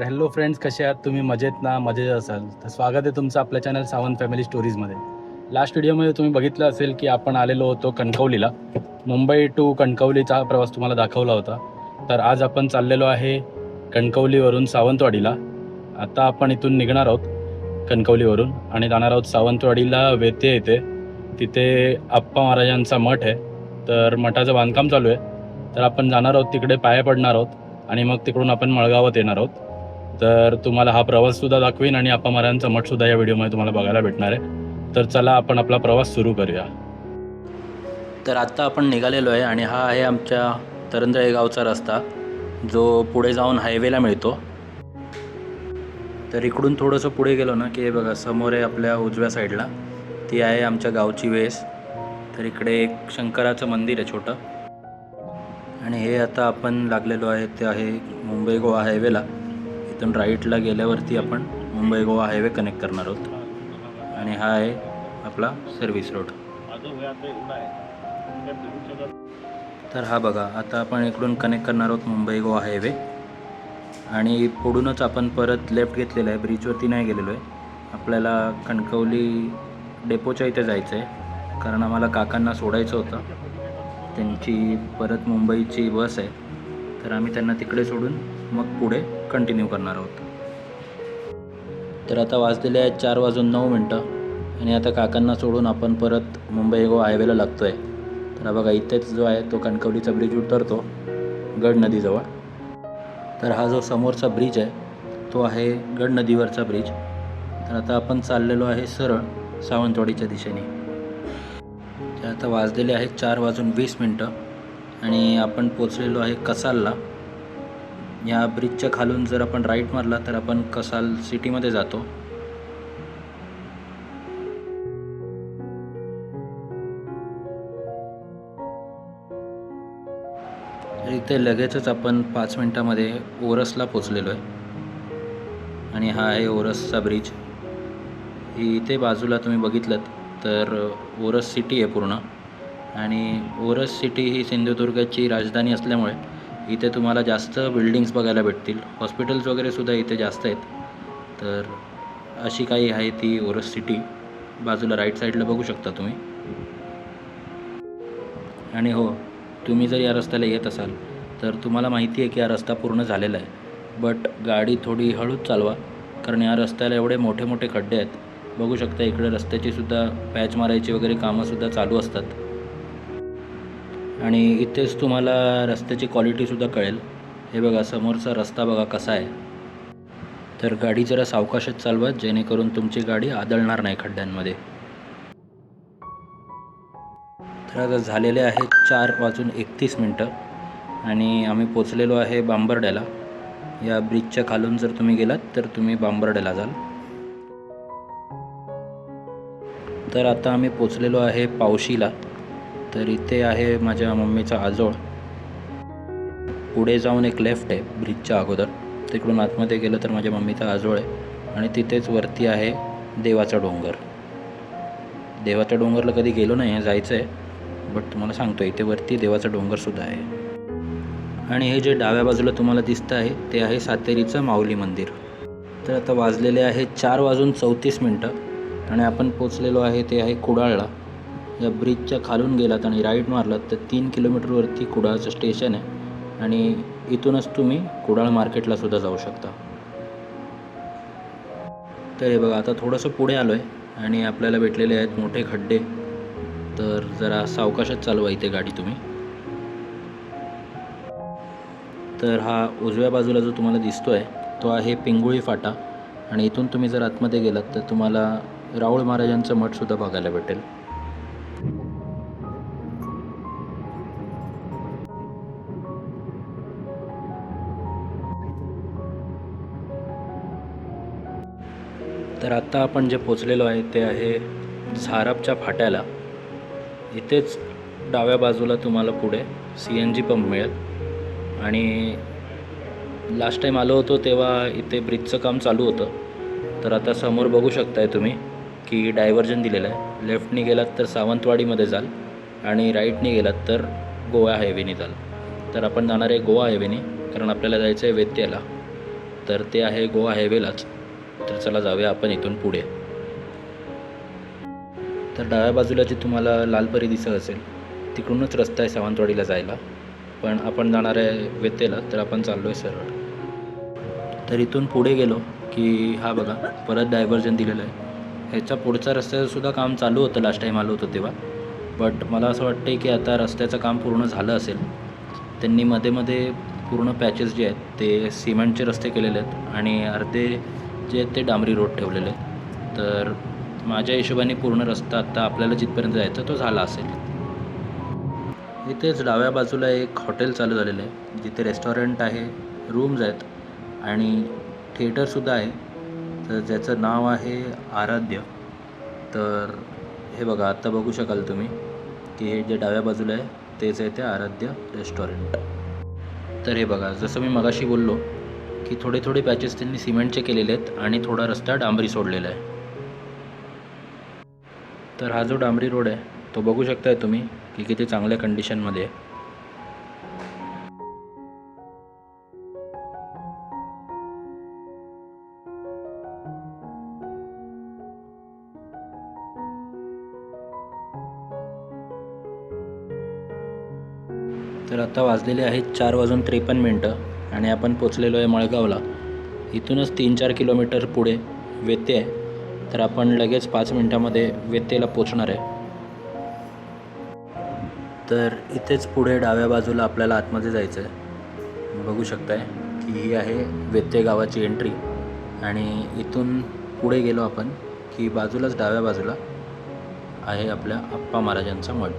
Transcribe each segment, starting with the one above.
तर hello friends कसे आहात? तुम्ही मजेत ना? मजेत असाल? तर स्वागत आहे तुमचं आपल्या चॅनल सावंत फॅमिली स्टोरीजमध्ये लास्ट व्हिडिओमध्ये तुम्ही बघितलं असेल की आपण आलेलो होतो कणकवलीला. मुंबई टू कणकवलीचा प्रवास तुम्हाला दाखवला होता. तर आज आपण चाललेलो आहे कणकवलीवरून सावंतवाडीला. आता आपण इथून निघणार आहोत कणकवलीवरून आणि जाणार आहोत सावंतवाडीला वेते येते तिथे आप्पा महाराजांचा मठ आहे. तर मठाचं बांधकाम चालू आहे. तर आपण जाणार आहोत तिकडे पाया पडणार आहोत आणि मग तिकडून आपण मळगावात येणार आहोत. तर तुम्हाला हा प्रवाससुद्धा दाखवीन आणि आप्पा महाराजांचा मठसुद्धा या व्हिडिओमध्ये तुम्हाला बघायला भेटणार आहे. तर चला आपण आपला प्रवास सुरू करूया. तर आत्ता आपण निघालेलो आहे आणि हा आहे आमच्या तरंजळे गावचा रस्ता. जो पुढे जाऊन हायवेला मिळतो. तर इकडून थोडंसं पुढे गेलो ना की हे बघा समोर आहे आपल्या उजव्या साईडला. ती आहे आमच्या गावची वेस. तर इकडे एक शंकराचं मंदिर आहे छोटं. आणि हे आता आपण लागलेलो आहे ते आहे मुंबई गोवा हायवेला इथून राईटला गेल्यावरती आपण मुंबई गोवा हायवे कनेक्ट करणार आहोत. आणि हा आहे आपला सर्व्हिस रोड तर हा बघा आता आपण इकडून कनेक्ट करणार आहोत मुंबई गोवा हायवे आणि पुढूनच आपण परत लेफ्ट घेतलेलं आहे ब्रिजवरती नाही गेलेलो आहे. आपल्याला कणकवली डेपोच्या इथे जायचं आहे कारण आम्हाला काकांना सोडायचं होतं. त्यांची परत मुंबईची बस आहे. तर आम्ही त्यांना तिकडे सोडून मग पुढे कंटिन्यू करणार आहोत. तर आता वाजलेले आहेत चार वाजून नऊ मिनटं आणि आता काकांना सोडून आपण परत मुंबई गोवा हायवेला लागतो आहे तर बघा इथेच जो आहे तो कणकवलीचा ब्रिज उतरतो गड नदीजवळ. तर हा जो समोरचा ब्रिज आहे तो आहे गड नदीवरचा ब्रिज तर आता आपण चाललेलो आहे सरळ सावंतवाडीच्या दिशेने. तर आता वाजलेले आहेत चार वाजून वीस मिनटं आणि आपण पोचलेलो आहे कसालला. या ब्रिजच्या खालून जर आपण राईट मारला तर आपण कसाल सिटीमध्ये जातो. इथे लगेचच आपण पाच मिनटामध्ये ओरसला पोचलेलो आहे आणि हा आहे ओरसचा ब्रिज इथे बाजूला तुम्ही बघितलं तर ओरस सिटी आहे पूर्ण. आणि ओरस सिटी ही सिंधुदुर्गाची राजधानी असल्यामुळे इथे तुम्हाला जास्त बिल्डिंग्स बघायला भेटतील. हॉस्पिटल्स वगैरे सुद्धा इथे जास्त आहेत. तर अशी काही आहे ती ओरस सिटी बाजूला राईट साईडला बघू शकता तुम्ही. आणि हो तुम्ही जर या रस्त्याला येत असाल तर तुम्हाला माहिती आहे की हा रस्ता पूर्ण झालेला आहे. बट गाडी थोडी हळूच चालवा कारण या रस्त्याला एवढे मोठे मोठे खड्डे आहेत. बघू शकता इकडे रस्त्याची सुद्धा पॅच मारायची वगैरे कामंसुद्धा चालू असतात. आणि इथेच तुम्हाला रस्त्याची क्वालिटीसुद्धा कळेल. हे बघा समोरचा रस्ता बघा कसा आहे. तर गाडी जरा सावकाशच चालवा जेणेकरून तुमची गाडी आदळणार नाही खड्ड्यांमध्ये. तर आता झालेले आहे चार वाजून एकतीस मिनटं. आणि आम्ही पोचलेलो आहे बांबर्ड्याला. या ब्रिजच्या खालून जर तुम्ही गेलात तर तुम्ही बांबर्ड्याला जाल. तर आता आम्ही पोचलेलो आहे पावशीला. तर इथे आहे माझ्या मम्मीचा आजोळ. पुढे जाऊन एक लेफ्ट आहे ब्रिजच्या अगोदर. तिकडून आतमध्ये गेलं तर माझ्या मम्मीचा आजोळ आहे. आणि तिथेच वरती आहे देवाचा डोंगर. देवाच्या डोंगरला कधी गेलो नाही आहे जायचं आहे बट तुम्हाला सांगतो इथे वरती देवाचा डोंगरसुद्धा आहे. आणि हे जे डाव्या बाजूला तुम्हाला दिसतं आहे ते आहे सातेरीचं माऊली मंदिर. तर आता वाजलेले आहे चार वाजून चौतीस मिनटं. आणि आपण पोचलेलो आहे ते आहे कुडाळला. या ब्रिजच्या खालून गेलात आणि राईट मारलात तर तीन किलोमीटरवरती कुडाळचं स्टेशन आहे. आणि इथूनच तुम्ही कुडाळ मार्केटला सुद्धा जाऊ शकता. तर हे बघा आता थोडंसं पुढे आलो आहे आणि आपल्याला भेटलेले आहेत मोठे खड्डे. तर जरा सावकाशच चालवा इथे गाडी तुम्ही. तर हा उजव्या बाजूला जो तुम्हाला दिसतो आहे तो आहे पिंगुळी फाटा. आणि इथून तुम्ही जर आतमध्ये गेलात तर तुम्हाला राऊळ महाराजांचं मठसुद्धा बघायला भेटेल. तर आत्ता आपण जे पोचलेलो आहे ते आहे झारापच्या फाट्याला. इथेच डाव्या बाजूला तुम्हाला पुढे सी एन जी पंप मिळेल. आणि लास्ट टाईम आलो होतो तेव्हा इथे ब्रिजचं काम चालू होतं. तर आता समोर बघू शकताय तुम्ही की डायव्हर्जन दिलेलं आहे. लेफ्टनी गेलात तर सावंतवाडीमध्ये जाल आणि राईटनी गेलात तर गोवा हायवेने जाल. तर आपण जाणार आहे गोवा हायवेनी कारण आपल्याला जायचं आहे वेत्याला. तर ते आहे गोवा हायवेलाच तर चला जाऊया आपण इथून पुढे. तर डाव्या बाजूला जी तुम्हाला लालपरी दिसत असेल तिकडूनच रस्ता आहे सावंतवाडीला जायला. पण आपण जाणार आहे वेतेला तर आपण चाललो आहे सरळ. तर इथून पुढे गेलो की हा बघा परत डायव्हर्जन दिलेलं आहे. ह्याच्या पुढच्या रस्त्याचंसुद्धा काम चालू होतं लास्ट टाईम आलो होतो तेव्हा. बट मला असं वाटतं की आता रस्त्याचं काम पूर्ण झालं असेल त्यांनी मध्ये मध्ये पूर्ण पॅचेस जे आहेत ते सिमेंटचे रस्ते केलेले आहेत. आणि अर्धे जे आहेत ते डांबरी रोड ठेवलेले. आहेत तर माझ्या हिशोबाने पूर्ण रस्ता आत्ता आपल्याला जिथपर्यंत जायचा तो झाला असेल. इथेच डाव्या बाजूला एक हॉटेल चालू झालेलं आहे. जिथे रेस्टॉरंट आहे रूम्स आहेत आणि थिएटरसुद्धा आहे. तर ज्याचं नाव आहे आराध्य. तर हे बघा आत्ता बघू शकाल तुम्ही की हे जे डाव्या बाजूला आहे तेच आहे ते आराध्य रेस्टॉरंट. तर हे बघा जसं मी मगाशी बोललो की थोडे थोडे पॅचेस त्यांनी सिमेंटचे केलेले आहेत आणि थोडा रस्ता डांबरी सोडलेला आहे. तर हा जो डांबरी रोड आहे तो बघू शकताय तुम्ही की किती चांगल्या कंडिशनमध्ये आहे. तर आता वाजलेले आहेत चार वाजून त्रेपन्न मिनटं. आणि आपण पोचलेलो आहे मळगावला. इथूनच तीन चार किलोमीटर पुढे वेते आहे. तर आपण लगेच पाच मिनटामध्ये वेतेला पोचणार आहे. तर इथेच पुढे डाव्या बाजूला आपल्याला आतमध्ये जायचं आहे बघू शकताय की ही आहे वेते गावाची एंट्री आणि इथून पुढे गेलो आपण की बाजूलाच डाव्या बाजूला आहे आपल्या आप्पा महाराजांचा मठ.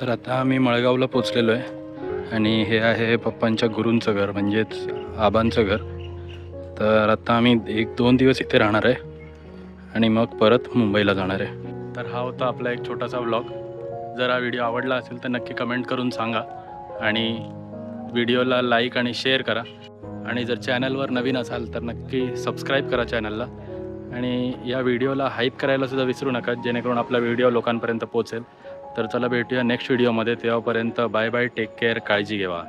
तर आता आम्ही मळगावला पोचलेलो आहे. आणि हे आहे पप्पांच्या गुरूंचं घर म्हणजेच आबांचं घर. तर आता आम्ही एक दोन दिवस इथे राहणार आहे. आणि मग परत मुंबईला जाणार आहे. तर हा होता आपला एक छोटासा व्लॉग जर हा व्हिडिओ आवडला असेल तर नक्की कमेंट करून सांगा. आणि व्हिडिओला लाईक आणि शेअर करा. आणि जर चॅनलवर नवीन असाल तर नक्की सबस्क्राईब करा चॅनलला आणि या व्हिडिओला हाईप करायला सुद्धा विसरू नका जेणेकरून आपला व्हिडिओ लोकांपर्यंत पोचेल. तर चला भेटूया नेक्स्ट व्हिडिओमध्ये तेव्हापर्यंत बाय बाय टेक केअर काळजी घेवा.